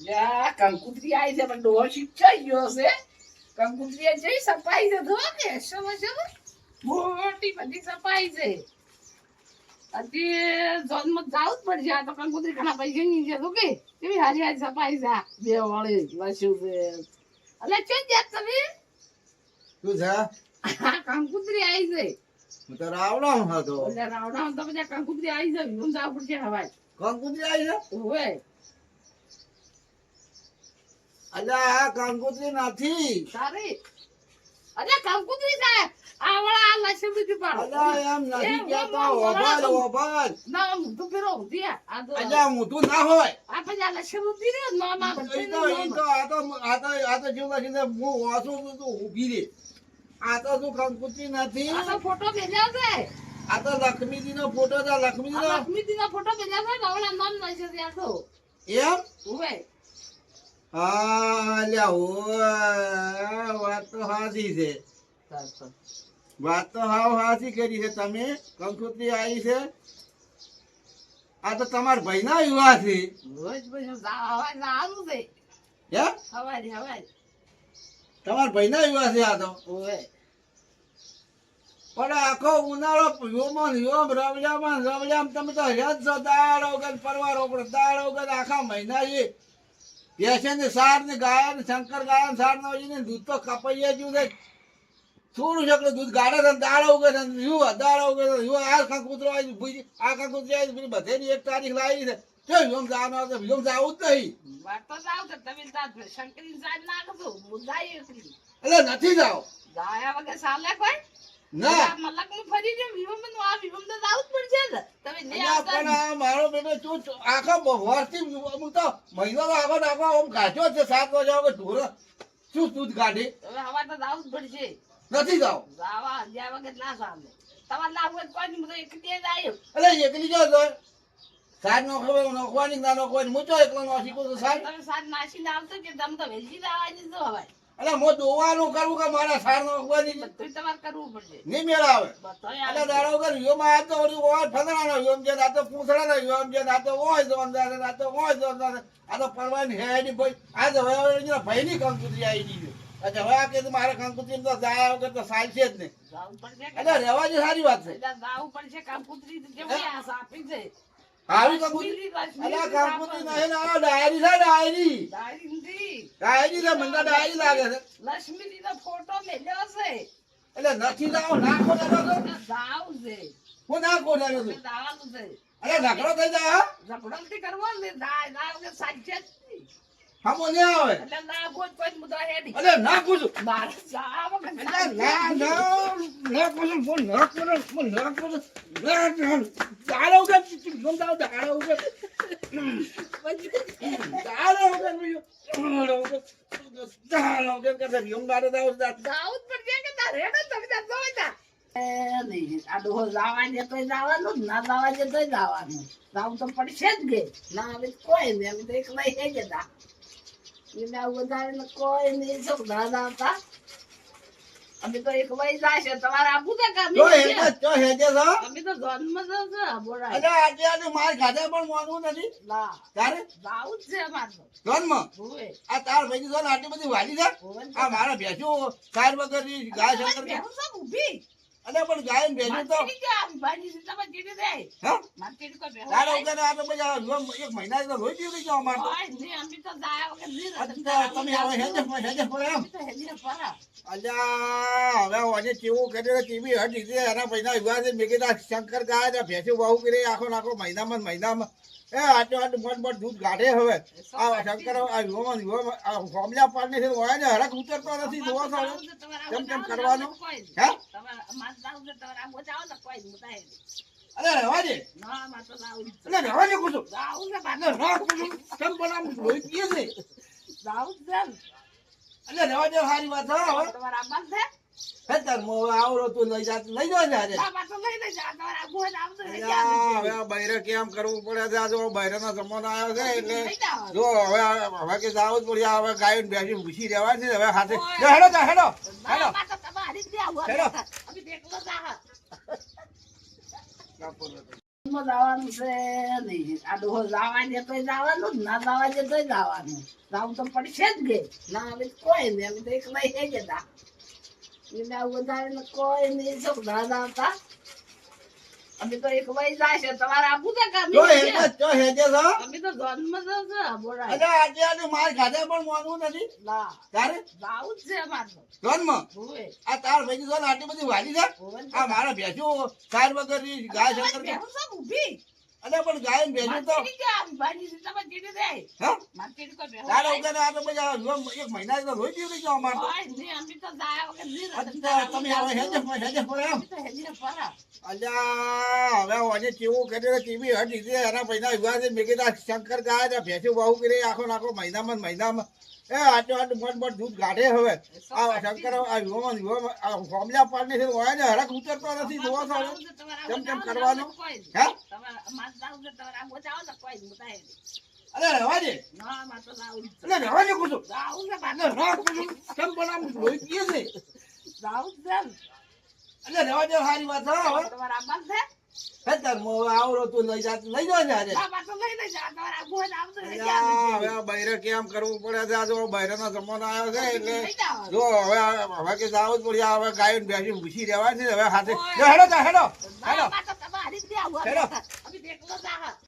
યા કંકુતરી આવી છે પણ ડોહો શીખાઈ ગયો છે. કંકુતરી જઈ સપાઈ છે જો કે સમજો મોટી બધી સપાઈ છે. હજી જન્મ જાવું જ પડશે આ તો કંકુતરી ઘણા પૈસા ની છે તો કે? કેવી હારી હારી સપાઈ છે બે વાળી લસ્યું છે. અલે ચો જાત તમે? શું છે? આ આવી છે. હું તો રાવણો હતો. એટલે રાવણા તો બધા કંકુતરી આવી છે વિમ જાવ પડશે હવાય કંકુત્રી આવી છે? અલ્યા આ કંકુતરી નથી. સારી અરે કંકુતરી સાહેબ આવડા આ લસ્યું પાડો. અલ્યા એમ નથી એમ, કેતો એમ, એમ, ઓભાર એમ. ઓભાર ના ઊંધું ફેરો ઊંધી આ. આ તો- અલ્યા ના હોય. આ પછી આ લસ્યું ઊંધી રે, નો તો. આ તો આ તો આ તો જેવું લાગે હું ઊભી રે. આ તો શું કંકુતરી નથી? આ તો ફોટો ભેજ્યા છે આ તો લક્ષ્મીજી નો ફોટો છે લક્ષ્મીજી નો ફોટો ભેજ્યા છે ને આવડા નામ નહીં છે ત્યાં તો. એમ? ઉવે. હા વાત તો સાચી છે. વાત. તો હાવ હાચી કરી છે તમે. કંકુતરી આવી છે. આ તો તમારા ભાઈના યુવા છે. તમારા ભાઈ ના યુવા છે આ તો. પણ આખો ઉનાળો યોમન યોમ રવજામાં રવજામ તમે તો હેજ છો દાળ વગર પરવાર વગર દાડો વગર આખા મહિના એ ભેંસે સાર ને ગાય ને શંકર ગાય ને સાર ને દૂધ તો કપાઈ જ્યું છે થોડું શકડે દૂધ ગાડે છે ને ઉગે છે યુવા ઉગે છે યુવા આ કાંક કૂતરો આવી ભૂજી આ કાંક કૂતરી આવી પેલી બધેની એક તારીખ લાવી છે. જો યોમ જવાનું આવશે યોમ જવું જ નહીં. વાત તો જાવ છે તમે શંકરી જાય નાખજો એટલે નથી જાવ. ગાયા વગર ચાલે કોઈ? ના. મલક હું ફરી જાઉં વિવમનું આ વિવમ તો પડશે ને. તમે પણ મારો બેટો આખા હું તો મહિનો તો આગળ છે સાત વાગ્યા વગર ઢોર. શું દૂધ કાઢી હવે હવા તો જાવું જ પડશે. નથી જાવ જાવા અગિયાર વગર ના તમારે લાવવું તો કોઈ નહીં, હું તો એકલી જ આવ્યો એટલે એકલી જો તો. સાત નોખવા નોખવાની ના નોખવાની? હું ચો એકલો નોખી કહું તો સાત. તમે સાત નાસીને આવતો કે તમે તો વેચી લાવવાની તો હવે એટલે હું દોવાનું કરું કે મારા સાર નોખવાની બધું તમારે કરવું પડશે. નહીં એટલે આવે. દાડો વગર યોમ આ તો ઓલી ઓય ફલાણાનો યોમ છે આ તો પૂંછડાનો યોમ જે આ તો ઓય જોન દાદા આ તો ઓય જોન દાદા આ તો પરવાની હેડી ભાઈ. આ તો હવે હવે ભાઈની કંકુતરી આવી ગઈ છે. એટલે હવે આ કે મારે કંકુતરી તો જાય વગર તો ચાલશે જ નહીં. જાવું પડશે એટલે રહેવા સારી વાત છે. જાવું પડશે કંકુતરી કૂતરી આ જેવી છે. કંકુતરી નહીં ને ડાયરી છે ડાયરી. ડાયરી. ડાયરી છે મને ડાયરી લાગે છે. લક્ષ્મીજી નો ફોટો મેલ્યો છે. એટલે નથી જાવ ના તો. જાવ છે. હું દેલો અમે છું છે. અરે ઝઘડો થઈ જાય ઝઘડો નથી કરવો ને દાય દાય સાચે જ. નહીં. હમો નહીં આવે. એટલે ના ગોત પછી મુદ્દા હેડી. અરે નાખું છું. મારે જા વગર એટલે સાચે જ ના. ના નાખું છું હું નાખું છું હું નાખું છું ના ના દાડો ઉગે હું દાવ દાડો ઉગે દાડો ઉગે દાડો ઉગે દાડો ઉગે કે યુમ દાડો દાવ દાવ. જાવું જ કે તમે જોઈ તા. આ ડોહો જાવા દે તોય જાવાનું, ના જાવા દે તો જાવાનું. લાવું તો પડશે જ ગે ના આવે કોઈ નહીં, અમે તો એકલા જ હતા. એને વધારે કોઈ નહીં, ના જાતા? અમે તો એક ઈ જાશે, તમારે આપું તો કામ તો? હેજે તો હેજે છો અમે તો જન્મ જ છે, બોરા અરે આજે આજે માર ખાધે પણ મોનું નથી ના, તારે જાવું જ છે અમારે તો. જન્મ. આ તાર ભાઈ જો આટલી બધી વાલી છે. આ મારા ભેંસું કાર વગરની ગાય શંકર કે ઊભી. અરે પણ ગાયન ને ભેંસું તો. તારા. વગર આ તો બધા એક મહિના તો રોઈ પીવી ગયો અમાર તમે હેજે હેજે પડે એમ. અલ્યા હવે આજે કેવું કરે કેવી હટ લીધી એના પૈસા યુવા છે મેં કીધા શંકર ગાય ને ભેંસું બહુ કરી આખો નાખો મહિનામાં મહિનામાં. એ આટલું આટલું મન મન દૂધ કાઢે હવે. આ શંકર આ યુવામાં યુવામાં આ હોમલા પાડને છે હોય ને ઉતરતો નથી જોવા છે, તમારે કેમ કેમ કરવાનું? હે? અરે રહેવા દે. રહેવા દે કુછું કેમ બનાવ લોહી પીએ છે. એટલે રેવા દે સારી વાત હા તમારા તમારે છે? હે તાર મો આવડો તું લઈ જાત લઈ તો. તમારે. હવે બૈરે કેમ કરવું પડે છે આ જો જમાનો આવ્યો છે એટલે જો હવે હવે કે જાવ જ પડશે હવે ગાયો ને ભેંસી રહેવા છે હવે હાથે હેડો જા હેડો હેડો જ. હેડો. અમે તો એકલો જ આવા. છે નહીં આ ડોહો જવા જવાનું જ ના જવા દે જવાનું જવું તો પડશે જ ગઈ ના હવે કોઈ નહીં. અમે તો એકલા હે જતા એટલે આવું વધારે કોઈ નહીં. ના જાતા અમે તો એક વય જાશે તમારે આપવું છે કે અમે જો છે? હેજે જો છો. અમે તો જન્મ જશે બોલાય અરે આજે આજે માર ખાધે પણ માનવું નથી. ના. તારે? છે આ તાર ભાઈ જો આટલી બધી વાલી છે? આ મારા ભેંસું સાર વગરની ગાય શંકર ઊભી. અરે પણ ગાયન તો? ભાજી તારા આ તો એક મહિના તો રોઈ ગયો નહીં, અમારે તમે હવે હેજે હેજે ફરા. અલ્યા હવે આજે કેવું કરે ટીવી હટી છે એના પૈસા વિવાહ છે. મેં કીધા શંકર ગાય ભેંસું બહુ કરી આખો નાખો મહિનામાં મહિનામાં. એ આટલું આટલું મોટ મોટ દૂધ કાઢે હવે. આ શંકર પાડને છે ને હરખ ઉતરતો નથી જોવો છો કેમ કેમ કરવાનું? હે? અરે રહેવા દે. અરે રહેવા દે કુછું. કેમ પણ આમ પીએ છે. અરે રહેવા દે સારી વાત હવે. આવરો તું લઈ જા લઈ જાજે તો. તમારે અલ્યા, હવે. બૈરે કેમ કરવું પડે છે જો બૈરાનો જમાનો આવ્યો છે એટલે જો હવે હવે કે જાવું જ પડે હવે ગાયો ને ભેંસી ભૂસી રહેવા છે હવે હાથે હેડો જ. હેડો.